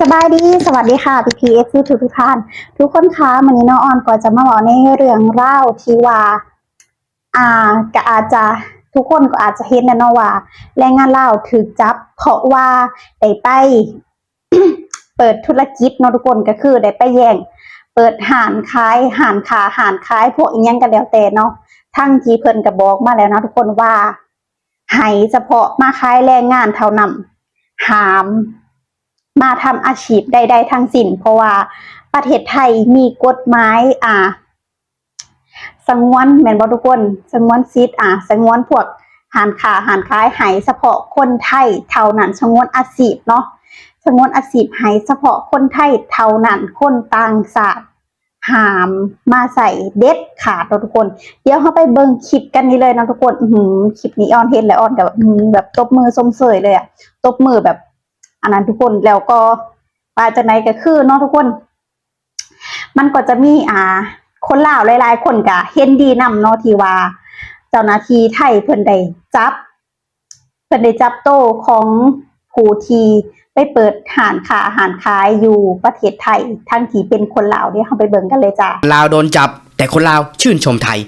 สบายดี สวัสดีค่ะพี่พีเอฟซีทุกทุกท่าน ทุกคนคะวันนี้น้องออนก็จะมาบอกในเรื่องเล่าที่ว่า อ่าก็อาจจะทุกคนก็อาจจะเห็นนะเนาะว่าแรงงานเล่าถูกจับ เพราะว่าได้ไป เปิดธุรกิจเนาะทุกคนก็คือได้ไปแย่งเปิดห่านขายห่านขาห่านขายพวกอีหยังกันแล้วแต่เนาะทั้งที่เพิ่นก็บอกมาแล้วนะทุกคนว่าให้เฉพาะมาขายแรงงานเท่านั้นหาม มาทำอาชีพใด ๆทั้งสิ้น เพราะว่าประเทศไทยมีกฎหมายอ่าสงวนแมนบ่ทุกคนสงวนสิทธิ์อ่าสงวนพวกหารค้าหารขายให้เฉพาะคนไทยเท่านั้นสงวนอาชีพเนาะสงวนอาชีพให้เฉพาะคนไทยเท่านั้นคนต่างชาติห้ามมาใส่เด็ดขาดเนาทุกคน เดี๋ยวเราไปเบิ่งคลิปกันนี้เลยนะทุกคน อื้อหือคลิปนี้ออนเห็นแล้วออนแบบอื้อหือแบบตบมือสมเสยเลยอะตบมือแบบ อันนั้นทุกคนแล้วก็มาจากไหนก็คือเนาะทุกคน มันก็จะมีอ่า คนลาวหลาย ๆ คนก็เห็นดีนำเนาะที่ว่า เจ้าหน้าที่ไทยเพิ่นได้จับ เพิ่นได้จับโต้ของผู้ที่ไปเปิดหานขาหานขายอยู่ประเทศไทยทั้งที่เป็นคนลาวเดี๋ยเราไปเบิ่งกันเลยจ้าลาวโดนจับ แต่คนลาวชื่นชมไทย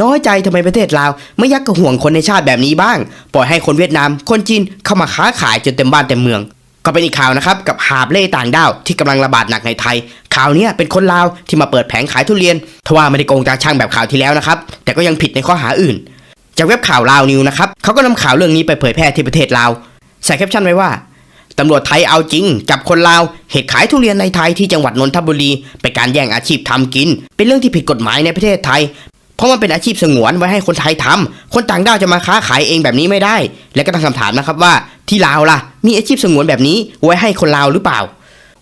น้อยใจทำไมประเทศลาวไม่ยักกระห่วงคนในชาติแบบนี้บ้าง ปล่อยให้คนเวียดนาม คนจีนเข้ามาค้าขายจนเต็มบ้านเต็มเมือง ก็เป็นอีกข่าวนะครับกับหาบเล่ต่างด้าวที่กำลังระบาดหนักในไทย ข่าวนี้เป็นคนลาวที่มาเปิดแผงขายทุเรียนทว่าไม่ได้โกงตาช่างแบบข่าวที่แล้วนะครับ แต่ก็ยังผิดในข้อหาอื่น จากเว็บข่าวลาวนิวนะครับเขาก็นำข่าวเรื่องนี้ไปเผยแพร่ที่ประเทศลาวใส่แคปชั่นไว้ว่าตำรวจไทยเอาจริง จับคนลาว เหตุขายทุเรียนในไทยที่จังหวัดนนทบุรีเป็นการแย่งอาชีพทำกิน เป็นเรื่องที่ผิดกฎหมายในประเทศไทย เพราะมันเป็นอาชีพสงวนไว้ให้คนไทยทำคนต่างด้าวจะมาค้าขายเองแบบนี้ไม่ได้ และก็ตั้งคำถามนะครับว่าที่ลาวล่ะ มีอาชีพสงวนแบบนี้ไว้ให้คนลาวหรือเปล่า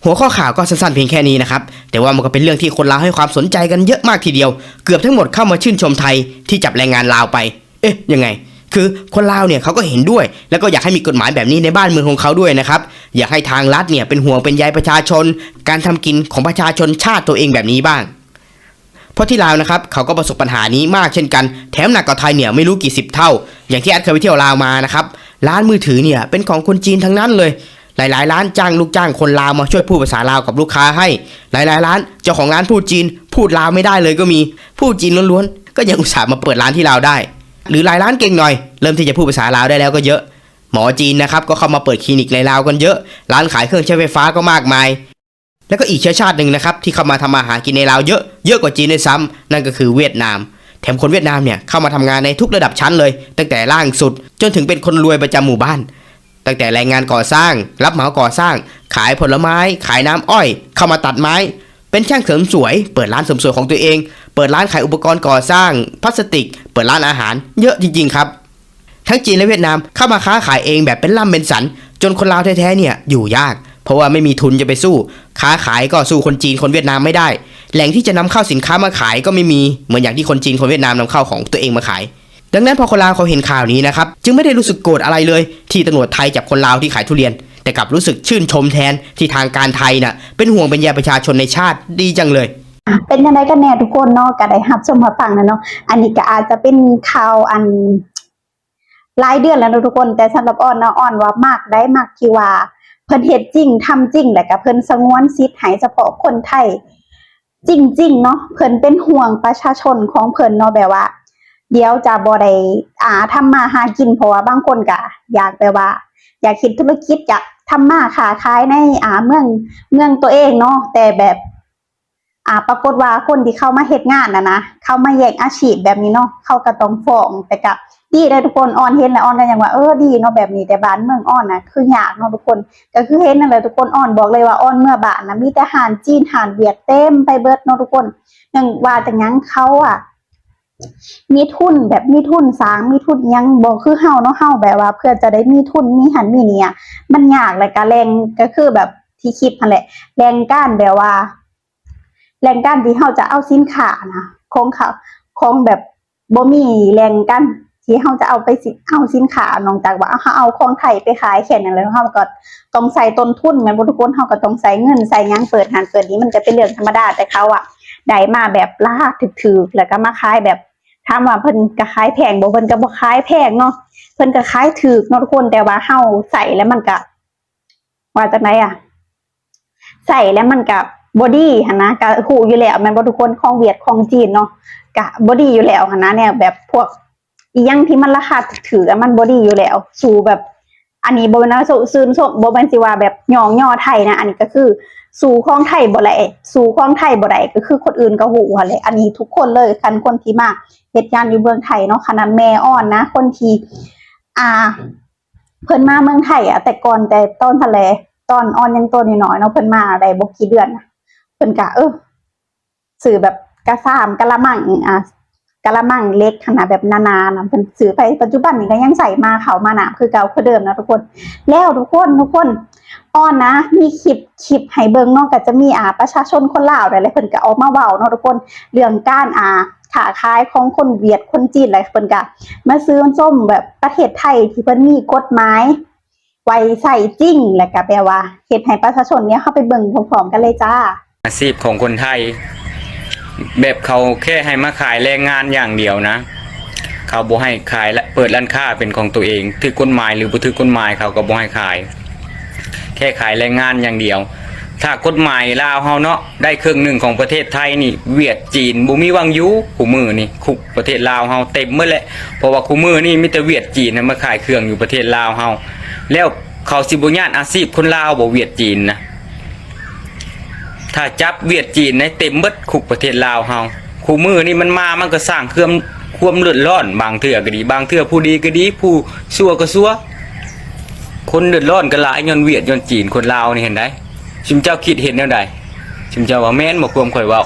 หัวข้อข่าวก็สั้นๆเพียงแค่นี้นะครับ แต่ว่ามันก็เป็นเรื่องที่คนลาวให้ความสนใจกันเยอะมากทีเดียว เกือบทั้งหมดเข้ามาชื่นชมไทยที่จับแรงงานลาวไป เอ๊ะยังไง คือคนลาวเนี่ยเขาก็เห็นด้วย แล้วก็อยากให้มีกฎหมายแบบนี้ในบ้านเมืองของเขาด้วยนะครับ อยากให้ทางรัฐเนี่ยเป็นห่วงเป็นใยประชาชน การทำกินของประชาชนชาติตัวเองแบบนี้บ้าง เพราะที่ลาวนะครับเขาก็ประสบปัญหานี้มากเช่นกัน แถมหนักกว่าไทยเนี่ยไม่รู้กี่สิบเท่า อย่างที่แอดเคยไปเที่ยวลาวมานะครับร้านมือถือเนี่ยเป็นของคนจีนทั้งนั้นเลย หลายๆ ร้านจ้างลูกจ้างคนลาวมาช่วยพูดภาษาลาวกับลูกค้าให้ หลายๆ ร้านเจ้าของร้านพูดจีน พูดลาวไม่ได้เลยก็มี พูดจีนล้วนๆ ก็ยังอุตส่าห์มาเปิดร้านที่ลาวได้ หรือหลายร้านเก่งหน่อย เริ่มที่จะพูดภาษาลาวได้แล้วก็เยอะ หมอจีนนะครับก็เข้ามาเปิดคลินิกในลาวกันเยอะ ร้านขายเครื่องใช้ไฟฟ้าก็มากมาย แล้วก็อีกเชื้อชาติหนึ่งนะครับที่เข้ามาทำมาหากินในลาวเยอะเยอะกว่าจีนด้วยซ้ำนั่นก็คือเวียดนาม แถมคนเวียดนามเนี่ยเข้ามาทำงานในทุกระดับชั้นเลย ตั้งแต่ล่างสุด จนถึงเป็นคนรวยประจำหมู่บ้าน ตั้งแต่แรงงานก่อสร้าง รับเหมาก่อสร้าง ขายผลไม้ ขายน้ำอ้อย เข้ามาตัดไม้ เป็นช่างเสริมสวย เปิดร้านเสริมสวยของตัวเอง เปิดร้านขายอุปกรณ์ก่อสร้าง พลาสติก เปิดร้านอาหาร เยอะจริง ๆ ครับ ทั้งจีนและเวียดนามเข้ามาค้าขายเองแบบเป็นล่ำเป็นสัน จนคนลาวแท้ๆเนี่ยอยู่ยาก เพราะว่าไม่มีทุนจะไปสู้ ค้าขายก็สู้คนจีนคนเวียดนามไม่ได้ แหล่งที่จะนำเข้าสินค้ามาขายก็ไม่มีเหมือนอย่างที่คนจีนคนเวียดนามนำเข้าของตัวเองมาขาย ดังนั้นพอคนลาวเขาเห็นข่าวนี้นะครับจึงไม่ได้รู้สึกโกรธอะไรเลย ที่ตำรวจไทยจับคนลาวที่ขายทุเรียน แต่กลับรู้สึกชื่นชมแทนที่ทางการไทยน่ะเป็นห่วงเป็นใยประชาชนในชาติดีจังเลยเป็นยังไงกันแน่ทุกคนเนาะก็ได้รับชมมาฟังนะเนาะอันนี้ก็อาจจะเป็นข่าวอันหลายเดือนแล้วนะทุกคนแต่สำหรับอ้อนเนาะอ้อนว่ามากได้มากที่ว่า พิ่นเฮ็ดจริงทำจริงแล้วก็เพิ่นสงวนสิทธิ์ให้เฉพาะคนไทย จริง ๆ เนาะเพิ่นเป็นห่วงประชาชนของเพิ่นเนาะแบบว่า เดี๋ยวจะบ่ได้อ่าทำมาหากินเพราะว่าบางคนก็อยากแบบว่า อยากคิดธุรกิจอยากทำมาค้าขายในอ่าเมืองเมืองตัวเองเนาะแต่แบบ อ่าปรากฏว่าคนที่เข้ามาเฮ็ดงานนะนะเข้ามาแย่งอาชีพแบบนี้เนาะเขาก็ต้องฟ้องแต่ก็ดีเลยทุกคนออนเห็นแล้วออนก็ยังว่าเออดีเนาะแบบนี้แต่บ้านเมืองออนนะคือยากเนาะทุกคนก็คือเห็นนั่นแหละทุกคนออนบอกเลยว่าออนเมื่อบ้านนะมีแต่หารจีนหารเวียดเต็มไปเบิดเนาะทุกคนหนึ่งว่าแต่ยังเขาอะมีทุนแบบมีทุนสางมีทุนยังบอกคือเฮาเนาะเฮาแบบว่า เพื่อจะได้มีทุนมีหันมีเนี่ยมันยากเลยก็แรงก็คือแบบที่คิดนั่นแหละแรงก้านแบบว่า แรงกั้นที่เฮาจะเอาสินค้านะของเขาของแบบบ่มีแรงกั้นที่เฮาจะเอาไปสิเอาสินค้านอกจากว่าเฮาเอาของไทยไปขายแค่นั้นเลยเฮาก็ต้องใส่ต้นทุนแม่นบ่ทุกคนเฮาก็ต้องใส่เงินใส่ยังเปิดหันเปิดนี้มันจะเป็นเรื่องธรรมดาแต่เขาอะได้มาแบบลาถึกๆแล้วก็มาขายแบบถามว่าเพิ่นก็ขายแพงบ่เพิ่นก็บ่ขายแพงเนาะเพิ่นก็ขายถูกเนาะทุกคนแต่ว่าเฮาใส่แล้วมันก็ว่าจังไดอะใส่แล้วมันกั บอดี้หนะกะหูอยู่แล้วมันบ่ทุกคนของเวียดของจีนเนาะกะบอดี้อยู่แล้วหนะเนี่ยแบบพวกอียังที่มันราคาถือๆอะมันบอดี้อยู่แล้ว สู่แบบ อันนี้บ่แม่นว่าสู่ซื้อส่บ่แม่นสิว่าแบบยองย่อไทยนะอันนี้ก็คือ สู่ของไทยบ่ได้สู่ของไทยบ่ได้ก็คือคนอื่นก็ฮู้หั่นแหละอันนี้ทุกคนเลยคันคนที่มาเฮ็ดงานอยู่เมืองไทยเนาะขนาดแม่อ่อนนะ คนที่อ่า เพิ่นมาเมืองไทยอะแต่ก่อนแต่ต้นทะเลตอนอ่อนยังตัวน้อยเนาะเพิ่นมาได้บ่กี่เดือนนะ พิ่นก็เออซื้อแบบกระซามกะละมังอะกะละมังเล็กขนาดแบบนานานะเพิ่นซื้อไปปัจจุบันนี้ก็ยังใส่มาเขามาหนาคือเก่าคือเดิมนะทุกคน แล้วทุกคนทุกคนอ้อนนะ มีคลิปคลิปให้เบิ่งเนาะก็จะมีอ่าประชาชนคนลาวได้เลยเพิ่นก็ออกมาเว้าเนาะทุกคนเรื่องการอ่าขาขายของคนเวียดคนจีนอะไรเพิ่นก็มาซื้อส้มแบบประเทศไทยที่เพิ่นมีกฎหมายไว้ใส่จริงและก็แปลว่าเฮ็ดให้ประชาชนเนี่ยเข้าไปเบิ่งพร้อมๆกันเลยจ้า อาชีพของคนไทย แบบเขาแค่ให้มาขายแรงงานอย่างเดียวนะ เขาบ่ให้ขายและเปิดร้านค้าเป็นของตัวเองถือกฎหมายหรือบ่ถือกฎหมายเขาก็บ่ให้ขาย แค่ขายแรงงานอย่างเดียว ถ้ากฎหมายลาวเฮาเนาะได้ครึ่งหนึ่งของประเทศไทยนี่ เวียดจีนบ่มีวังยู่คู่มือนี่คุกประเทศลาวเฮาเต็มหมดแหละเพราะว่าคู่มือนี่มีแต่เวียดจีนนะมาขายเครื่องอยู่ประเทศลาวเฮาแล้วเขาสิบ่ญาตอาชีพคนลาวบ่เวียดจีนนะ ถ้าจับเวียดจีนในเต็มเบิดคุกประเทศลาวเฮาคู่มือนี่มันมามันก็สร้างเครื่องความเลือดร้อน บางเทื่อก็ดี บางเทื่อผู้ดีก็ดี ผู้ชั่วก็ชั่ว คนเดือดร้อนก็หลายย้อนเวียดย้อนจีนคนลาวนี่เห็นได้ชิมเจ้าคิดเห็นแนวใดชิมเจ้าว่าแม่นบ่ความข่อยว้า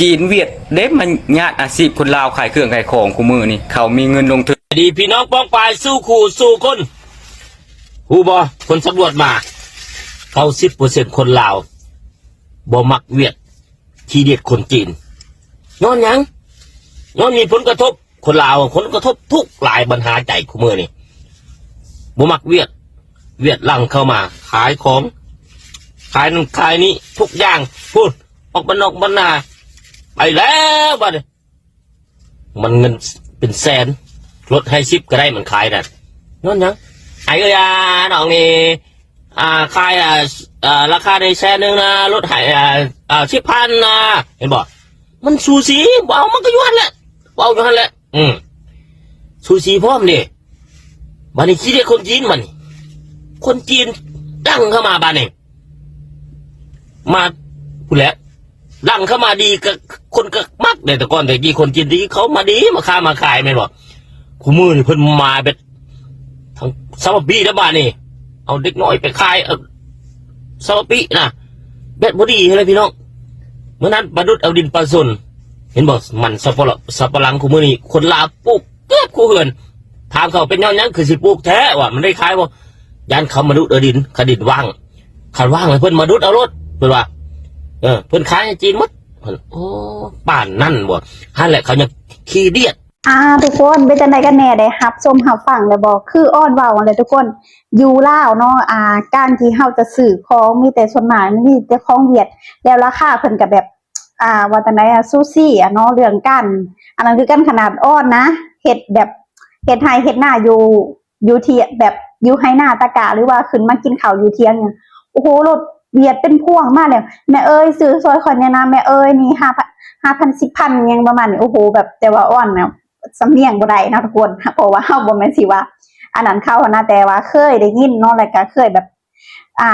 จีนเวียดเด้มันญาติอาชีพคนลาวขายเครื่องขายของคู่มือนี่เขามีเงินลงทุนดีพี่น้องป้องปายสู้ขู่สู้คนหูบอคนสำรวจมาเขาสิบเปอร์เซ็นคนลาว บ่มักเวียด ทีเด็ดคนจีนย้อนยังย้อนมีผลกระทบ คนลาวผลกระทบทุกหลายปัญหาใจคู่มือนี่บ่มักเวียด เวียดหลังเข้ามา ขายของ ขายนั่นขายนี้ทุกอย่างพูดออกบันนอกบันนาไปแล้วบัดนี้มันเงินเป็นแสนรถให้ชิปก็ได้เหมือนขายนั่นนั่นยังไอ้เอ้ยอะน้องนี่ อ่าขายอ่าอ่าราคาในแสนหนึ่งนะรถให้อ่าอ่าชิพันนะเห็นบอกมันสูสีเอามันก็อยู่หันแหละเอาอยู่หันแหละอืมสูสีพร้อมดิบ้านนี้คิดเรียกคนจีนมันคนจีนดั้งเข้ามาบ้านนี้มาพูดแล้วดังเข้ามาดีกับคนก็มักเลยแต่ก่อนแต่กี้คนจีนดีเขามาดีมาค้ามาขายไม่บอกคู่มือนี่เพิ่นมาแบบทั้งสามปีแล้วบ้านนี่ เอาเด็กน้อยไปขายเออสามปีนะแบตบอดีเลยพี่น้องเมื่อนั้นบรรดุดเอาดินปลาสนเห็นบอกมันสับปะสับปะหลังคู่มือนี่คนลาปลูกเกือบคู่เหือนถามเขาเป็นย้อนยังคือสิปลูกแท้ว่ะมันได้ขายบ่ยันเขามาดุดเอาดินขดินว่างขันว่างเลยเพิ่อนมาดุดเอารถเพิ่อนว่าเออเพิ่อนขายจีนหมดเพิ่นโอ้ป่านนั่นบ่ฮั่นแหละเขายังขี้เดียด อ่าทุกคนเป็นจังไดกันแน่ได้รับชมรับฟังแล้วบ่คืออ้อนเว้าเลยทุกคนอยู่ล่าวเนาะอ่าการที่เฮาจะซื้อของมีแต่ส่วนมากมีแต่ของเวียด แล้วราคาเพิ่นก็แบบ อ่าว่าจังไดอะซูซี่อะเนาะเรื่องกัน อันนั้นคือกันขนาดอ้อนนะเฮ็ดแบบเฮ็ดไห้เฮ็ดหน้าอยู่อยู่ที่แบบอยู่ไห้หน้าตะกะหรือว่าขึ้นมากินข้าวอยู่เที่ยงเนี่ยโอ้โหรถเวียดเป็นพ่วงมาแล้วแม่เอ้ยซื้อซอยคอยเนี่ยนะแม่เอ้ยนี่5,000 5,000 10,000ยังประมาณนี้โอ้โหแบบแต่ว่าอ้อนเนี่ย สำเนียงบ่ได้นะทุกคนเพราะว่าเฮาบ่แม่นสิว่า อันนั้นเข้านะแต่ว่าเคยได้ยินเนาะแล้วก็เคยแบบ อ่า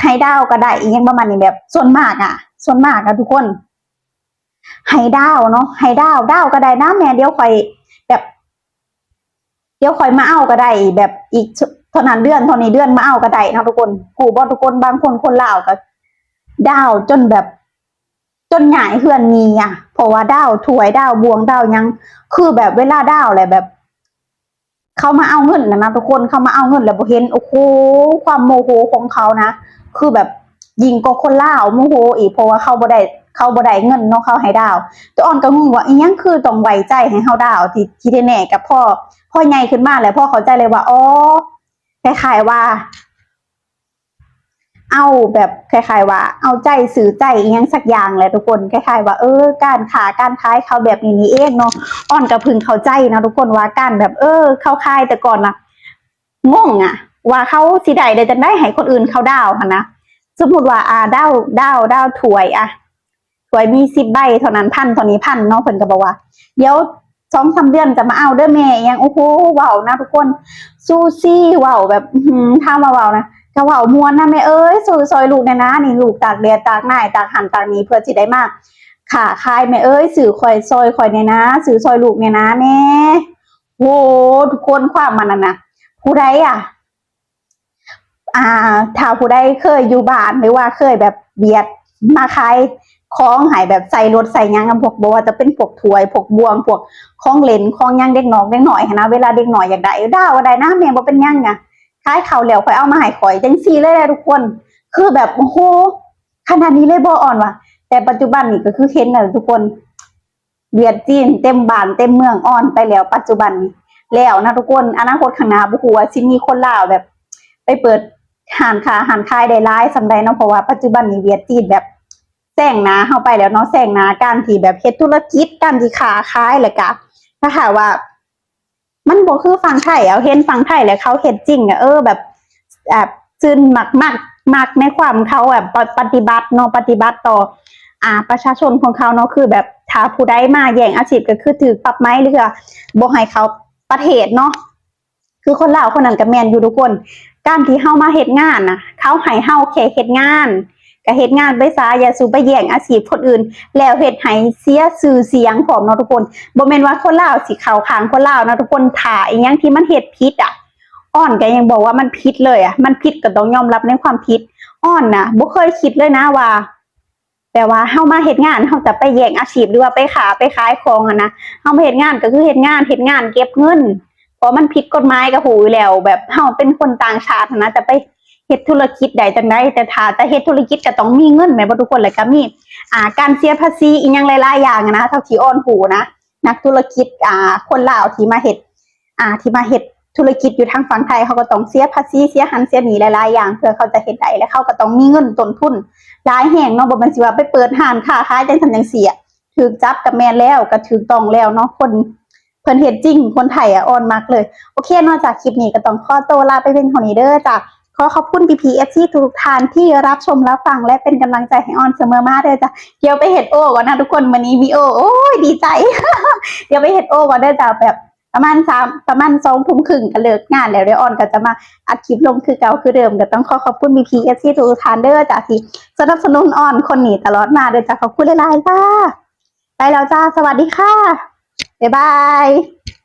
ให้ดาวก็ได้อีหยังประมาณนี้แบบส่วนมากอะ ส่วนมากอะทุกคนให้ดาวเนาะให้ดาวดาวก็ได้นะแม่เดี๋ยวค่อยแบบ เดี๋ยวค่อยมาเอาก็ได้แบบอีกเท่านั้นเดือนเท่านี้เดือนมาเอาก็ได้นะทุกคนกูบ่ทุกคนบางคนคนลาวก็ดาวจนแบบ จนหงายเฮือนมีอะเพราะว่าดาวถวยดาวบวงดาวยัง คือแบบเวลาดาวอะไรแบบเขามาเอาเงินนะนะทุกคนเขามาเอาเงินแล้วบเห็นโอ้โหความโมโหของเขานะคือแบบยิงก็คนล่าโมโหอีกเพราะว่าเขาบ่ได้เขาบ่ได้เงินเนาะเขาให้ดาวตัวอ่อนก็งงว่าอียังคือต้องไว้ใจให้เฮาดาว ที่ที่แน่กับพ่อพ่อใหญ่ขึ้นมาแล้วพ่อเข้าใจเลยว่าอ๋อคล้ายๆว่า เอาแบบคล้ายๆว่า เอาใจสื่อใจอีหยังสักอย่างแหละทุกคนคล้ายๆว่าเออการขาการขายเขาแบบนี้นี่เองเนาะอ่อนกับพึงเข้าใจนะทุกคนว่าการแบบเออเข้าค่ายแต่ก่อนนะงงอะว่าเขาสิได้ได้จะได้ให้คนอื่นเขาดาวค่ะนะสมมติว่าอ่าดาวดาวดาวถวยอะถวยมีสิบใบเท่านั้นพันเท่านี้พันเนาะเพิ่นก็บอกว่า เดี๋ยวสองสามเดือนจะมาเอาเด้อแม่อิหยังโอ้โหเว้านะทุกคนซูซี่เว้าแบบถ้ามาเว้านะ ก็เว้ามวนนะแม่เอ้ยซอยซอยลูกเนี่ยนะนี่ลูกตากแดดตากหน้าตากหันตากนี้เพื่อสิได้มากค่ะคายแม่เอ้ยสื่อคอยซอยคอยเนี่ยนะสื่อซอยลูกเนี่ยนะแม่โหทุกคนความมันน่ะนะผู้ใดอะ อ่าถ้าผู้ใดเคยอยู่บ้านหรือว่าเคยแบบเบียดมาขายของหายแบบใส่รถใส่ยังกับพวกบอกว่าจะเป็นพวกถวยพวกบวงพวกของเล่นของยังเด็กน้องเด็กหน่อยนะเวลาเด็กหน่อยอยากได้เออดาวอะไรนะแม่บ่เป็นหยังไง ขายเขาแล้วค่อยเอามาให้ข่อยจังซีเลยแหละทุกคน คือแบบโอ้โหขนาดนี้เลยบ่อ่อนว่ะ แต่ปัจจุบันนี่ก็คือเห็นนะทุกคนเวียดจีนเต็มบ้านเต็มเมืองอ่อนไปแล้วปัจจุบันนี้แล้วนะทุกคนอนาคตข้างหน้าบุหัวาสิมีคนลาวแบบ ไปเปิดหานค้าหานคายได้ร้ายสำใดเนาะเพราะว่าปัจจุบันนี้เวียดจีนแบบแซงนาเข้าไปแล้วเนาะแซงนาการที่แบบเฮ็ดธุรกิจการที่ค้าขายแล้วก็ถ้าหากว่า มันบ่คือฟังไทยเอาเห็นฟังไทยแล้วเขาเฮ็ดจริงอะเออแบบแบบซึนมักมักมักในความเขาแบบปฏิบัติเนาะปฏิบัติต่อ อ่า ประชาชนของเขาเนาะคือแบบถ้าผู้ใดมาแย่งอาชีพก็คือถือปรับไม้หรือว่าบ่ให้เขาประเทศเนาะคือคนเล่าคนนั้นก็แมนอยู่ทุกคน การที่เฮามาเฮ็ดงานนะเขาให้เฮาแค่เฮ็ดงาน ก็เฮ็ดงานไปซะอย่าสูไปแย่งอาชีพคนอื่น แล้วเฮ็ดให้เสียชื่อเสียงพร้อมเนาะทุกคนบ่แม่นว่าคนลาวสิเขาขางคนลาวนะทุกคนถ้าอีหยังที่มันเฮ็ดผิดอะอ้อนก็ยังบอกว่ามันผิดเลยอะมันผิดก็ต้องยอมรับในความผิดอ้อนนะบ่เคยคิดเลยนะว่าแต่ว่าเฮามาเฮ็ดงานเฮาจะไปแย่งอาชีพหรือว่าไปขาไปขายของอะนะเฮามาเฮ็ดงานก็คือเฮ็ดงานเฮ็ดงานเก็บเงินเพราะมันผิดกฎหมายก็หูแล้ว แบบเฮาเป็นคนต่างชาตินะจะไป เฮ็ดธุรกิจใดจังไดแต่ถ้าจะเฮ็ดธุรกิจก็ต้องมีเงินแม่บ่ทุกคนแล้วก็มีอ่าการเสียภาษีอีกอย่างหลายๆอย่างนะเท่าที่อ้อนหูนะนักธุรกิจอ่าคนลาวที่มาเฮ็ดอ่าที่มาเฮ็ดธุรกิจอยู่ทางฝั่งไทยเขาก็ต้องเสียภาษีเสียหันเสียหนีหลายๆอย่างเพื่อเขาจะเฮ็ดได้และเขาก็ต้องมีเงินต้นทุนหลายแห่งเนาะบ่แม่นสิว่าไปเปิดห้านค้าขายจังซั่นจังซี่ถูกจับกับแม่นแล้วก็ถูกต้องแล้วเนาะคนเพิ่นเฮ็ดจริงคนไทยอะอ่อนมากเลย โอเค นอกจากคลิปนี้ก็ต้องขอตัวลาไปเป็นเท่านี้เด้อจ้ะ ขอขอบคุณ PPFC ทุกท่านที่รับชมรับฟังและเป็นกำลังใจให้ออนเสมอมาเด้อจ้ะเดี๋ยวไปเฮ็ดโอก่อนนะทุกคนวันนี้มีโอโอ้ยดีใจ เดี๋ยวไปเฮ็ดโอก่อนเด้อจ้ะแบบประมาณสามประมาณสองทุ่มครึ่งก็เลิกงานแล้วเดี๋ยวออนก็จะมาอัดคลิปลงคือเก่าคือเดิมก็ต้องขอขอบคุณ PPFC ทุกท่านเด้อจ้ะที่สนับสนุนออนคนนี้ตลอดมาโดยจ้าขอบคุณหลายๆจ้าไปแล้วจ้าสวัสดีค่ะบ๊ายบาย